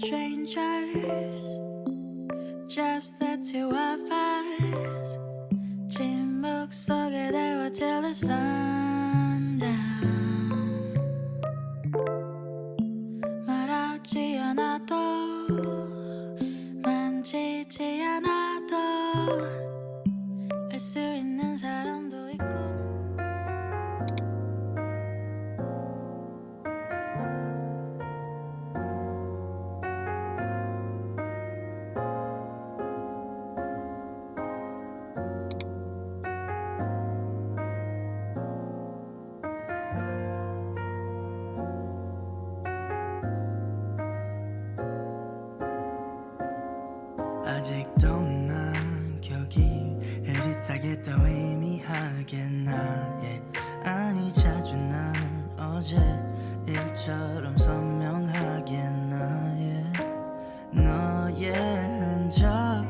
strangers, just the two of us. 침묵 속에 대화 till the sundown. 아직도 난 기억이 흐릿하게 또 희미하게 나의 아니 자주 난 어제 일처럼 선명하게 나의 너의 흔적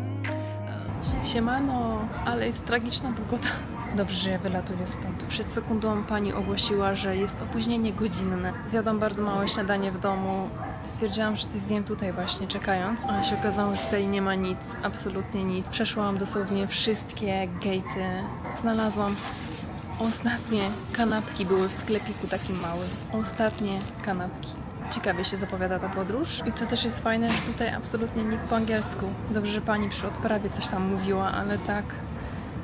Siemano, ale jest tragiczna pogoda. Dobrze, że ja wylatuję stąd. Przed sekundą pani ogłosiła, że jest opóźnienie godzinne. Zjadłam bardzo małe śniadanie w domu. Stwierdziłam, że coś zjem tutaj właśnie czekając, a się okazało, że tutaj nie ma nic, absolutnie nic. Przeszłam dosłownie wszystkie gatey. Znalazłam ostatnie kanapki, były w sklepiku takim małym. Ostatnie kanapki. Ciekawie się zapowiada ta podróż. I co też jest fajne, że tutaj absolutnie nikt po angielsku. Dobrze, że pani przy odprawie coś tam mówiła, ale tak,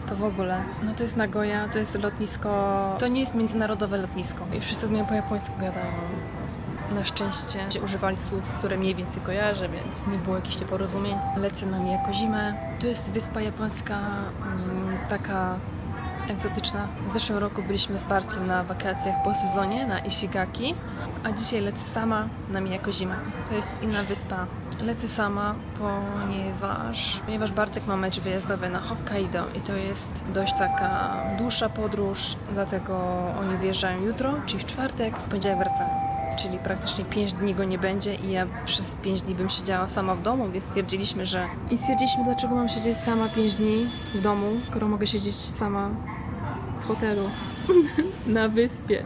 to w ogóle. No to jest Nagoya, to jest lotnisko. To nie jest międzynarodowe lotnisko. I wszyscy mnie po japońsku gadają. Na szczęście używali słów, które mniej więcej kojarzę, więc nie było jakichś nieporozumień. Lecę na Miyakozimę. To jest wyspa japońska, mm, taka egzotyczna. W zeszłym roku byliśmy z Bartkiem na wakacjach po sezonie na Ishigaki, a dzisiaj lecę sama na Miyakozimę. To jest inna wyspa. Lecę sama, ponieważ, ponieważ Bartek ma mecz wyjazdowy na Hokkaido i to jest dość taka dłuższa podróż, dlatego oni wyjeżdżają jutro, czyli w czwartek, w poniedziałek wracają. Czyli praktycznie 5 dni go nie będzie i ja przez 5 dni bym siedziała sama w domu, więc stwierdziliśmy, że... I stwierdziliśmy, dlaczego mam siedzieć sama 5 dni w domu, skoro mogę siedzieć sama w hotelu na wyspie.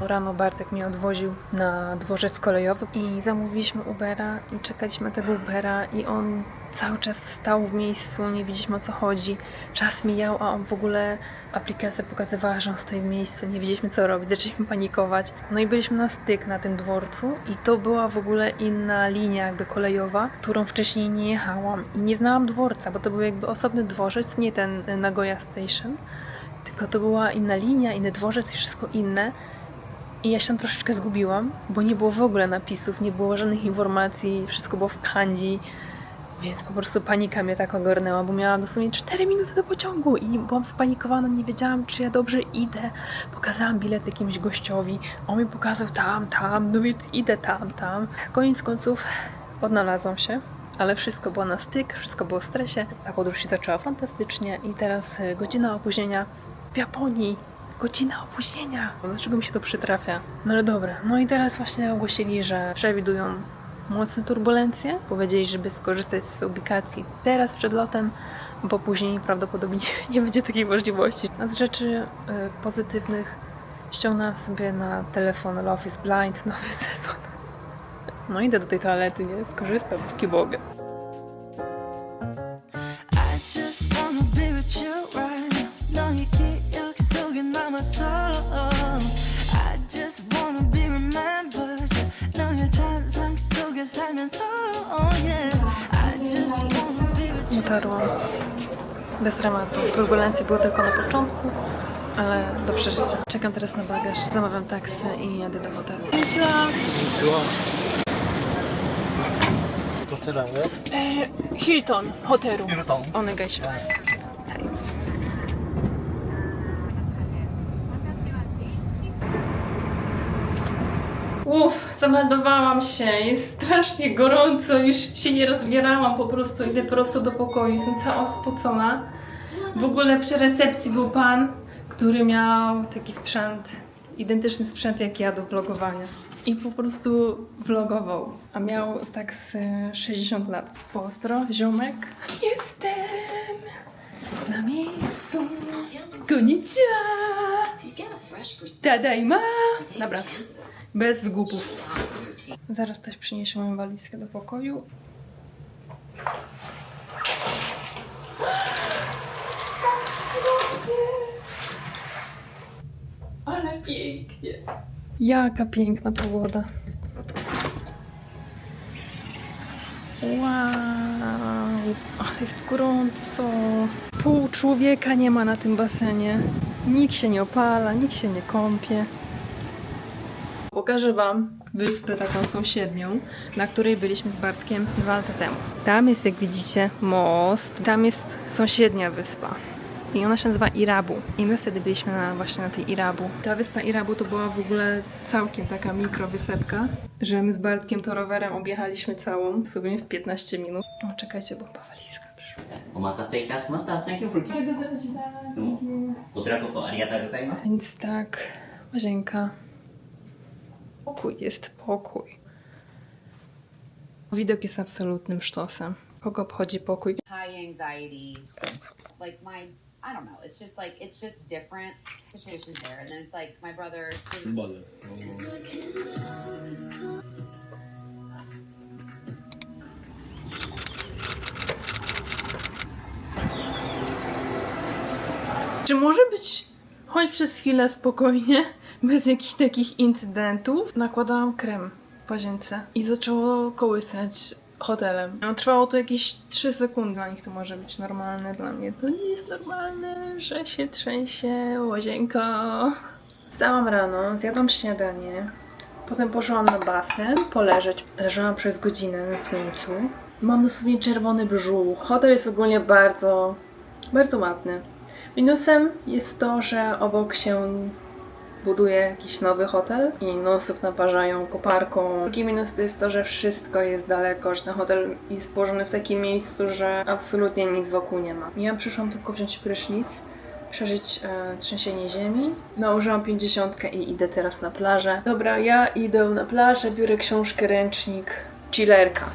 Rano Bartek mnie odwoził na dworzec kolejowy i zamówiliśmy Ubera i czekaliśmy na tego Ubera i on cały czas stał w miejscu, nie wiedzieliśmy o co chodzi. Czas mijał, a on w ogóle aplikacja pokazywała, że on stoi w miejscu, nie wiedzieliśmy co robić, zaczęliśmy panikować. No i byliśmy na styk na tym dworcu i to była w ogóle inna linia jakby kolejowa, którą wcześniej nie jechałam i nie znałam dworca, bo to był jakby osobny dworzec, nie ten Nagoya Station, tylko to była inna linia, inny dworzec i wszystko inne. I ja się tam troszeczkę zgubiłam, bo nie było w ogóle napisów, nie było żadnych informacji, wszystko było w kanji, więc po prostu panika mnie tak ogarnęła, bo miałam dosłownie 4 minuty do pociągu i byłam spanikowana, nie wiedziałam, czy ja dobrze idę. Pokazałam bilet jakimś gościowi, on mi pokazał tam, tam, no więc idę tam, tam. Koniec końców odnalazłam się. Ale wszystko było na styk, wszystko było w stresie. Ta podróż się zaczęła fantastycznie i teraz y, godzina opóźnienia w Japonii. Godzina opóźnienia. Dlaczego mi się to przytrafia? No ale dobra. No i teraz właśnie ogłosili, że przewidują mocne turbulencje. Powiedzieli, żeby skorzystać z ubikacji teraz przed lotem, bo później prawdopodobnie nie będzie takiej możliwości. A z rzeczy y, pozytywnych ściągnęłam sobie na telefon Love is Blind nowy sezon. No idę do tej toalety, nie? Skorzystam, póki mogę. dotarłam bez dramatu. Turbulencje były tylko na początku, ale do przeżycia. Czekam teraz na bagaż, zamawiam taksy i jadę do hotelu. Hilton hotelu. Hilton. One guys. Tak. Uff, zameldowałam się, jest strasznie gorąco, już się nie rozbierałam, po prostu idę prosto do pokoju, jestem cała spocona. W ogóle przy recepcji był pan, który miał taki sprzęt, identyczny sprzęt jak ja do vlogowania. I po prostu vlogował, a miał tak z y, 60 lat. Pozdro, ziomek. Jestem na miejscu. Konnichiwa! Tadajma! Dobra, bez wygłupów. Zaraz ktoś przyniesie moją walizkę do pokoju. Ale pięknie. Jaka piękna pogoda. Wow, ale jest gorąco. Pół człowieka nie ma na tym basenie. Nikt się nie opala, nikt się nie kąpie. Pokażę Wam wyspę taką sąsiednią, na której byliśmy z Bartkiem dwa lata temu. Tam jest, jak widzicie, most. Tam jest sąsiednia wyspa. I ona się nazywa Irabu. I my wtedy byliśmy na, właśnie na tej Irabu. Ta wyspa Irabu to była w ogóle całkiem taka mikrowysepka, że my z Bartkiem to rowerem objechaliśmy całą, sobie w 15 minut. O, czekajcie, bo walizka przyszła. お待たせいたしました。Thank you for どうも こちらこそありがとうございます。 Więc tak, łazienka. Pokój jest pokój. Widok jest absolutnym sztosem. Kogo obchodzi pokój? high anxiety like my i don't know it's just like it's just different situations there and then it's like my brother Czy może być choć przez chwilę spokojnie, bez jakichś takich incydentów? Nakładałam krem w łazience i zaczęło kołysać hotelem. No, trwało to jakieś 3 sekundy. Dla nich to może być normalne, dla mnie to nie jest normalne, że się trzęsie łazienka. Wstałam rano, zjadłam śniadanie, potem poszłam na basen, poleżeć. Leżałam przez godzinę na słońcu. Mam dosłownie czerwony brzuch. Hotel jest ogólnie bardzo, bardzo ładny. Minusem jest to, że obok się buduje jakiś nowy hotel i non-stop naparzają koparką. Drugi minus to jest to, że wszystko jest daleko, że ten hotel jest położony w takim miejscu, że absolutnie nic wokół nie ma. Ja przyszłam tylko wziąć prysznic, przeżyć e, trzęsienie ziemi. Nałożyłam 50 i idę teraz na plażę. Dobra, ja idę na plażę, biorę książkę, ręcznik, chillerka.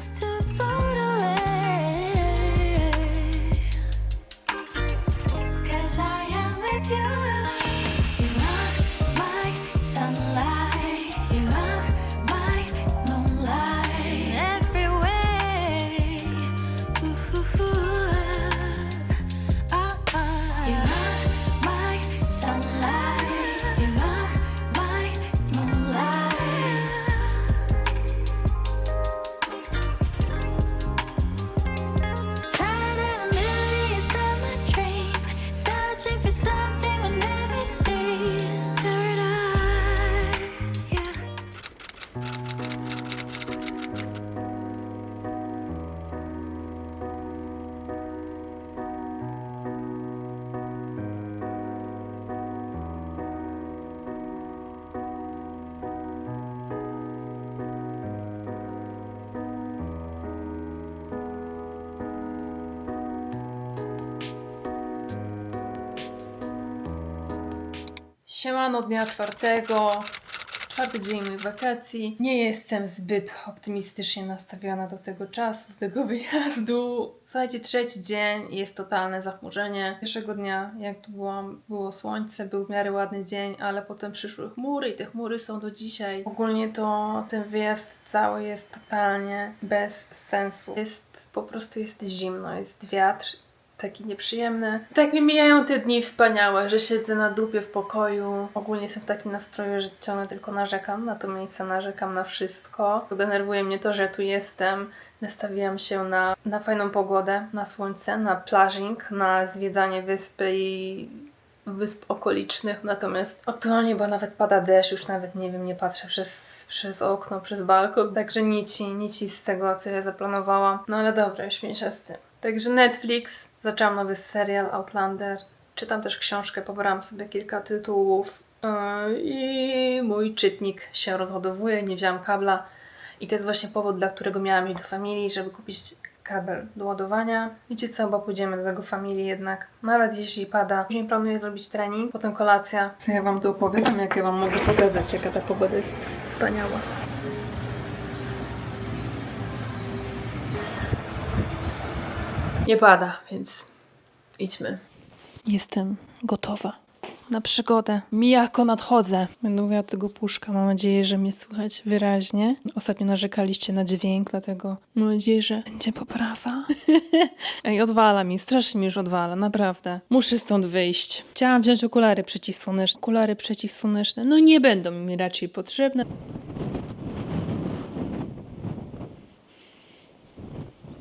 Siemano dnia czwartego, czwarty dzień moich wakacji. Nie jestem zbyt optymistycznie nastawiona do tego czasu, do tego wyjazdu. Słuchajcie, trzeci dzień jest totalne zachmurzenie. Pierwszego dnia, jak tu byłam, było słońce, był w miarę ładny dzień, ale potem przyszły chmury i te chmury są do dzisiaj. Ogólnie to ten wyjazd cały jest totalnie bez sensu. Jest, po prostu jest zimno, jest wiatr taki nieprzyjemny. Tak mi mijają te dni wspaniałe, że siedzę na dupie w pokoju. Ogólnie jestem w takim nastroju, że ciągle tylko narzekam na to miejsce, narzekam na wszystko. Denerwuje mnie to, że tu jestem. Nastawiłam się na, na fajną pogodę, na słońce, na plażing, na zwiedzanie wyspy i wysp okolicznych, natomiast aktualnie, bo nawet pada deszcz, już nawet nie wiem, nie patrzę przez, przez okno, przez balkon, także nici, nici z tego, co ja zaplanowałam. No ale dobra, już mniejsza z tym. Także Netflix, zaczęłam nowy serial Outlander, czytam też książkę, pobrałam sobie kilka tytułów yy, i mój czytnik się rozładowuje, nie wzięłam kabla i to jest właśnie powód, dla którego miałam iść do familii, żeby kupić kabel do ładowania. Wiecie co, bo pójdziemy do tego familii jednak, nawet jeśli pada. Później planuję zrobić trening, potem kolacja. Co ja Wam tu opowiadam, jak ja Wam mogę pokazać, jaka ta pogoda jest wspaniała. Nie pada, więc idźmy. Jestem gotowa. na przygodę. Mijako nadchodzę. Będę mówiła tego puszka. Mam nadzieję, że mnie słychać wyraźnie. Ostatnio narzekaliście na dźwięk, dlatego mam nadzieję, że będzie poprawa. Ej, odwala mi, strasznie mi już odwala, naprawdę. Muszę stąd wyjść. Chciałam wziąć okulary przeciwsłoneczne. Okulary przeciwsłoneczne, no nie będą mi raczej potrzebne.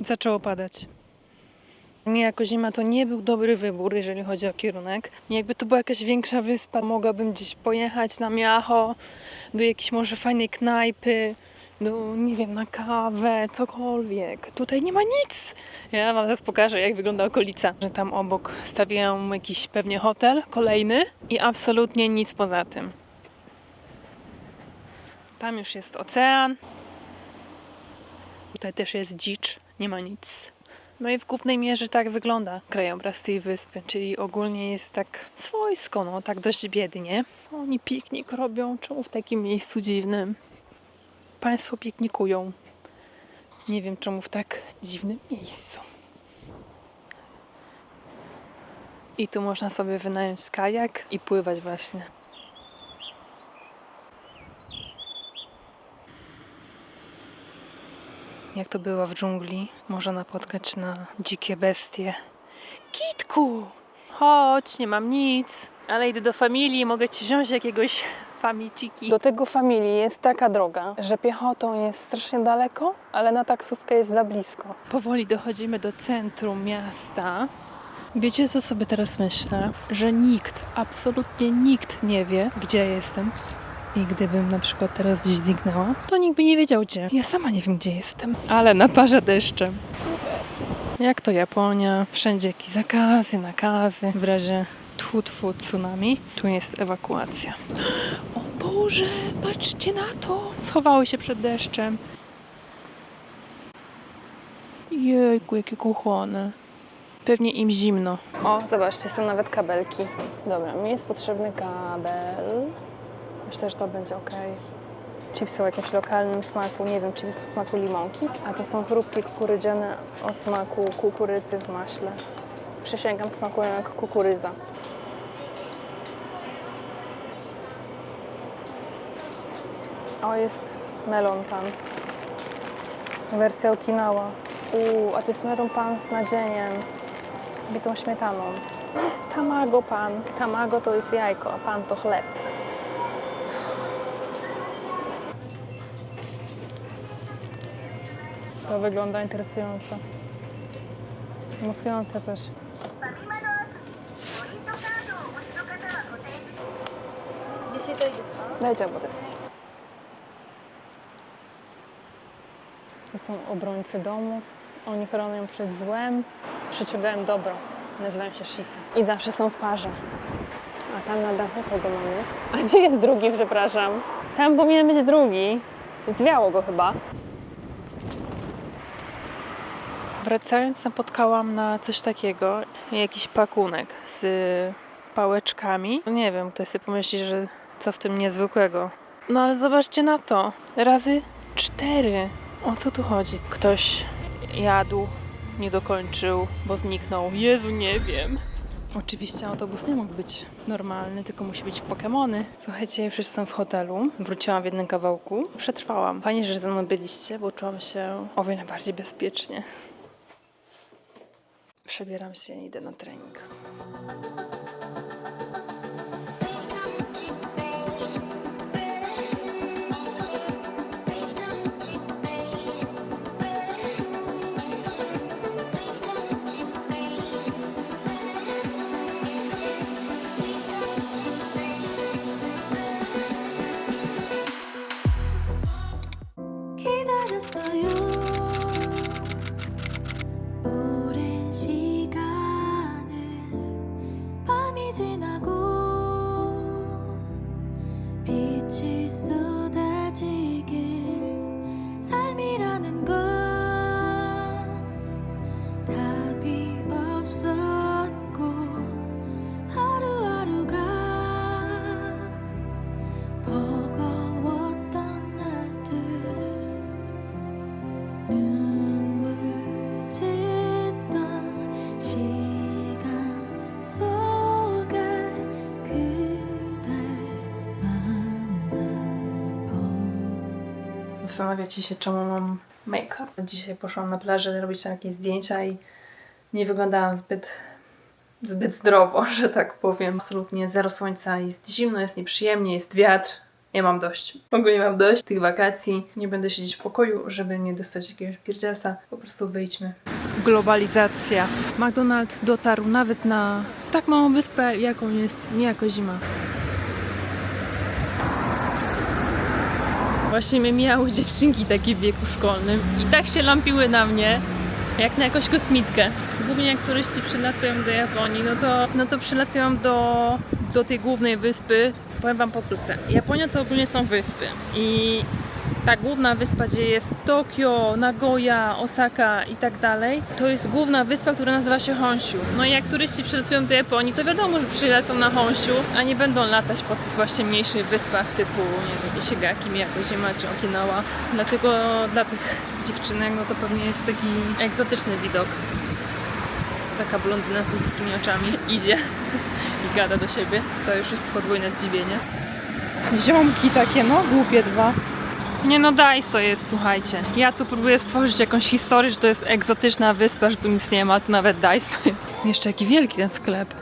Zaczęło padać. Niejako zima to nie był dobry wybór, jeżeli chodzi o kierunek. Jakby to była jakaś większa wyspa, mogłabym gdzieś pojechać na miacho, do jakiejś może fajnej knajpy, do, nie wiem, na kawę, cokolwiek. Tutaj nie ma nic. Ja wam zaraz pokażę, jak wygląda okolica. Że tam obok stawiają jakiś pewnie hotel, kolejny i absolutnie nic poza tym. Tam już jest ocean. Tutaj też jest dzicz, nie ma nic. No i w głównej mierze tak wygląda krajobraz tej wyspy, czyli ogólnie jest tak swojsko, no tak dość biednie. Oni piknik robią, czemu w takim miejscu dziwnym? Państwo piknikują. Nie wiem czemu w tak dziwnym miejscu. I tu można sobie wynająć kajak i pływać właśnie. Jak to było w dżungli, można napotkać na dzikie bestie. Kitku! Chodź, nie mam nic, ale idę do familii, mogę ci wziąć jakiegoś famiciki. Do tego familii jest taka droga, że piechotą jest strasznie daleko, ale na taksówkę jest za blisko. Powoli dochodzimy do centrum miasta. Wiecie, co sobie teraz myślę? Że nikt, absolutnie nikt nie wie, gdzie ja jestem. I gdybym na przykład teraz gdzieś zniknęła, to nikt by nie wiedział gdzie. Ja sama nie wiem gdzie jestem. Ale naparza deszczem. Jak to Japonia? Wszędzie jakieś zakazy, nakazy. W razie tfu, tfu, tsunami. Tu jest ewakuacja. O Boże, patrzcie na to! Schowały się przed deszczem. Jejku, jakie kochane. Pewnie im zimno. O, zobaczcie, są nawet kabelki. Dobra, mi jest potrzebny kabel. Myślę, że to będzie ok. Chipsy o jakimś lokalnym smaku, nie wiem, chipsy o smaku limonki. A to są chrupki kukurydziane o smaku kukurydzy w maśle. Przysięgam, smakują jak kukurydza. O, jest melon pan. Wersja Okinawa. Uuu, a to jest melon pan z nadzieniem. Z bitą śmietaną. Tamago pan. Tamago to jest jajko, a pan to chleb. To wygląda interesująco. Musujące coś. Dajcie, bo to jest. To są obrońcy domu. Oni chronią przed złem, przyciągają dobro. Nazywają się Shisa. I zawsze są w parze. A tam na dachu kogo mamy? A gdzie jest drugi, przepraszam? Tam powinien być drugi. Zwiało go chyba. Wracając napotkałam na coś takiego, jakiś pakunek z pałeczkami. Nie wiem, ktoś sobie pomyśli, że co w tym niezwykłego. No ale zobaczcie na to. Razy cztery. O co tu chodzi? Ktoś jadł, nie dokończył, bo zniknął. Jezu, nie wiem. Oczywiście autobus nie mógł być normalny, tylko musi być w Pokemony. Słuchajcie, wszyscy są w hotelu. Wróciłam w jednym kawałku. Przetrwałam. Fajnie, że ze mną byliście, bo czułam się o wiele bardziej bezpiecznie. Przebieram się i idę na trening. Zastanawiacie się, czemu mam make-up. Dzisiaj poszłam na plażę robić tam jakieś zdjęcia i nie wyglądałam zbyt, zbyt zdrowo, że tak powiem. Absolutnie zero słońca, jest zimno, jest nieprzyjemnie, jest wiatr. Ja mam dość. Ogólnie mam dość tych wakacji. Nie będę siedzieć w pokoju, żeby nie dostać jakiegoś pierdzielca. Po prostu wyjdźmy. Globalizacja. McDonald dotarł nawet na tak małą wyspę, jaką jest niejako zima. Właśnie mnie mijały dziewczynki takie w wieku szkolnym i tak się lampiły na mnie, jak na jakąś kosmitkę. Głównie jak turyści przylatują do Japonii, no to, no to przylatują do, do tej głównej wyspy. Powiem Wam pokrótce. Japonia to ogólnie są wyspy i ta główna wyspa, gdzie jest Tokio, Nagoya, Osaka i tak dalej, to jest główna wyspa, która nazywa się Honshu. No i jak turyści przylatują do Japonii, to wiadomo, że przylecą na Honshu, a nie będą latać po tych właśnie mniejszych wyspach typu, nie wiem, Ishigaki, Miyakojima czy Okinawa. Dlatego dla tych dziewczynek, no to pewnie jest taki egzotyczny widok. Taka blondyna z niskimi oczami idzie i gada do siebie. To już jest podwójne zdziwienie. Ziomki takie, no głupie dwa. Nie no, Daiso jest, słuchajcie. Ja tu próbuję stworzyć jakąś historię, że to jest egzotyczna wyspa, że tu nic nie ma, tu nawet jest. Jeszcze jaki wielki ten sklep.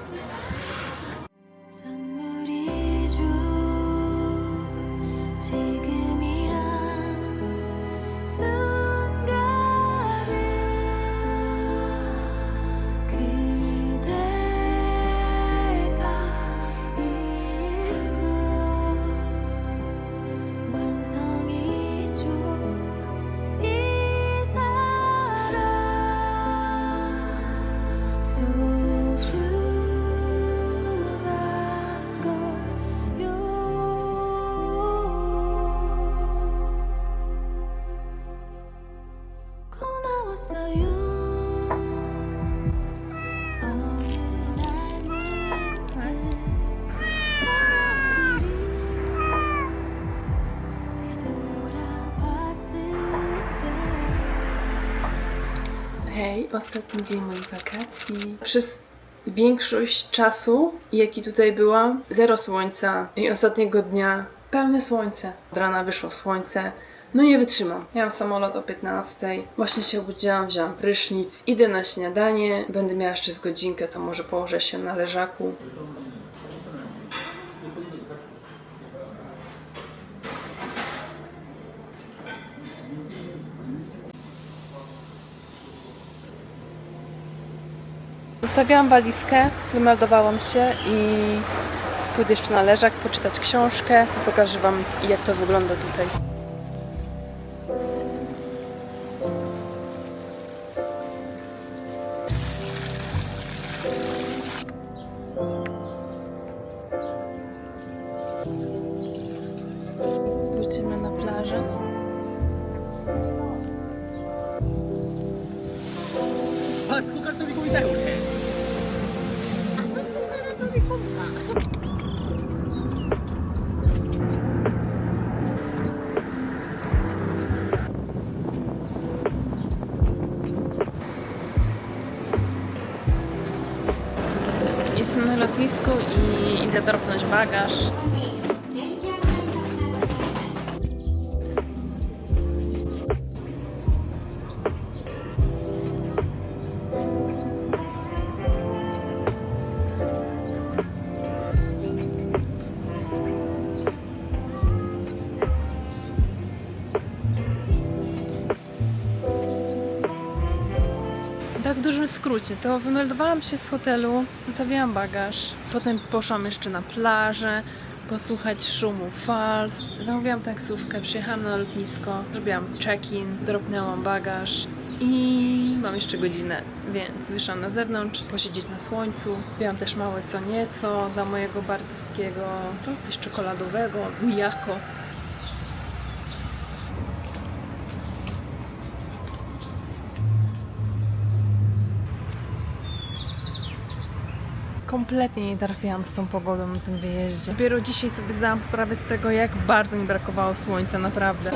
Ostatni dzień moich wakacji. Przez większość czasu, jaki tutaj byłam, zero słońca i ostatniego dnia pełne słońce. Od rana wyszło słońce. No nie wytrzymam. Miałam samolot o 15. Właśnie się obudziłam, wzięłam prysznic, idę na śniadanie. Będę miała jeszcze z godzinkę, to może położę się na leżaku. Zostawiłam walizkę, wymeldowałam się i pójdę jeszcze na leżak, poczytać książkę i pokażę Wam, jak to wygląda tutaj. Bagaż. Tak w dużym skrócie, to wymeldowałam się z hotelu, zawiałam bagaż, potem poszłam jeszcze na plażę, posłuchać szumu fal. Zamówiłam taksówkę, przyjechałam na lotnisko, zrobiłam check-in, dropnęłam bagaż i mam jeszcze godzinę, więc wyszłam na zewnątrz, posiedzieć na słońcu. Wzięłam też małe co nieco dla mojego bardyskiego, to coś czekoladowego, mijako. Kompletnie nie trafiłam z tą pogodą na tym wyjeździe. Dopiero dzisiaj sobie zdałam sprawę z tego, jak bardzo mi brakowało słońca, naprawdę.